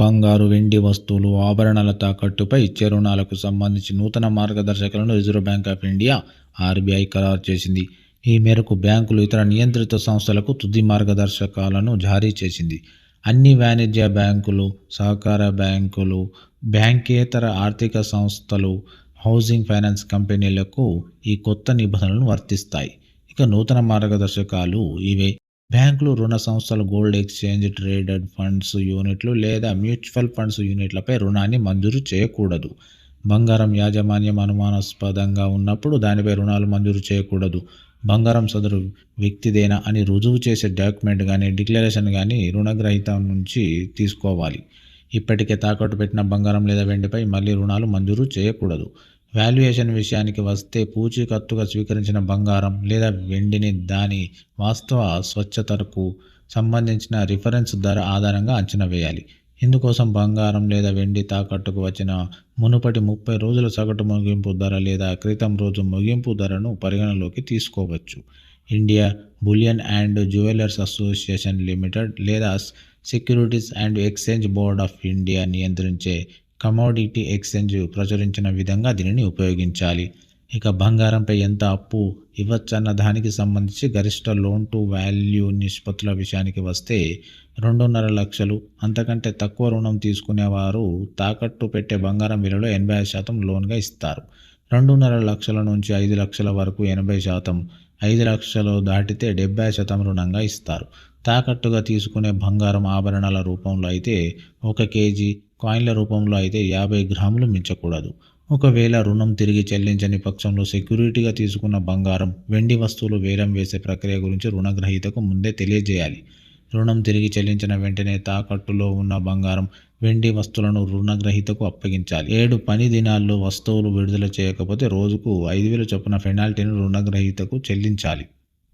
బంగారు వెండి వస్తువులు ఆభరణాల తాకట్టుపై ఇచ్చే రుణాలకు సంబంధించి నూతన మార్గదర్శకాలను Reserve Bank of India RBI ఖరారు చేసింది. ఈ మేరకు బ్యాంకులు ఇతర నియంత్రిత సంస్థలకు తుది మార్గదర్శకాలను జారీ చేసింది. అన్ని వాణిజ్య బ్యాంకులు సహకార బ్యాంకులు బ్యాంకేతర ఆర్థిక సంస్థలు హౌసింగ్ ఫైనాన్స్ కంపెనీలకు ఈ కొత్త నిబంధనలు వర్తిస్తాయి. ఇక నూతన మార్గదర్శకాలు ఇవే. బ్యాంకులు రుణ సంస్థలు గోల్డ్ ఎక్స్చేంజ్ ట్రేడెడ్ ఫండ్స్ యూనిట్లు లేదా మ్యూచువల్ ఫండ్స్ యూనిట్లపై రుణాన్ని మంజూరు చేయకూడదు. బంగారం యాజమాన్యం అనుమానాస్పదంగా ఉన్నప్పుడు దానిపై రుణాలు మంజూరు చేయకూడదు. బంగారం సదరు వ్యక్తిదేనా అని రుజువు చేసే డాక్యుమెంట్ కానీ డిక్లరేషన్ కానీ రుణగ్రహీత నుంచి తీసుకోవాలి. ఇప్పటికే తాకట్టు పెట్టిన బంగారం లేదా వెండిపై మళ్ళీ రుణాలు మంజూరు చేయకూడదు. వాల్యుయేషన్ విషయానికి వస్తే పూచీకత్తుగా స్వీకరించిన బంగారం లేదా వెండిని దాని వాస్తవ స్వచ్ఛతకు సంబంధించిన రిఫరెన్స్ ధర ఆధారంగా అంచనా వేయాలి. ఇందుకోసం బంగారం లేదా వెండి తాకట్టుకు వచ్చిన మునుపటి ముప్పై రోజుల సగటు ముగింపు ధర లేదా క్రితం రోజు ముగింపు ధరను పరిగణలోకి తీసుకోవచ్చు. India bullion and jewellers association limited లేదా securities and exchange board of India నియంత్రించే కమోడిటీ ఎక్స్చేంజ్ ప్రచురించిన విధంగా దీనిని ఉపయోగించాలి. ఇక బంగారంపై ఎంత అప్పు ఇవ్వచ్చన్న దానికి సంబంధించి గరిష్ట లోన్ టు వాల్యూ నిష్పత్తుల విషయానికి వస్తే రెండున్నర లక్షలు. అంతకంటే తక్కువ రుణం తీసుకునేవారు తాకట్టు పెట్టే బంగారం విలువలో ఎనభై ఐదు శాతం లోన్గా ఇస్తారు. రెండున్నర లక్షల నుంచి ఐదు లక్షల వరకు ఎనభై శాతం ఐదు లక్షలు దాటితే డెబ్బై శాతం రుణంగా ఇస్తారు. తాకట్టుగా తీసుకునే బంగారం ఆభరణాల రూపంలో అయితే ఒక కేజీ కాయిన్ల రూపంలో అయితే యాభై గ్రాములు మించకూడదు. ఒకవేళ రుణం తిరిగి చెల్లించని పక్షంలో సెక్యూరిటీగా తీసుకున్న బంగారం వెండి వస్తువులు వేలం వేసే ప్రక్రియ గురించి రుణగ్రహీతకు ముందే తెలియజేయాలి. రుణం తిరిగి చెల్లించిన వెంటనే తాకట్టులో ఉన్న బంగారం వెండి వస్తువులను రుణగ్రహీతకు అప్పగించాలి. ఏడు పని దినాల్లో వస్తువులు విడుదల చేయకపోతే రోజుకు ఐదు వేల చొప్పున పెనాల్టీని రుణగ్రహీతకు చెల్లించాలి.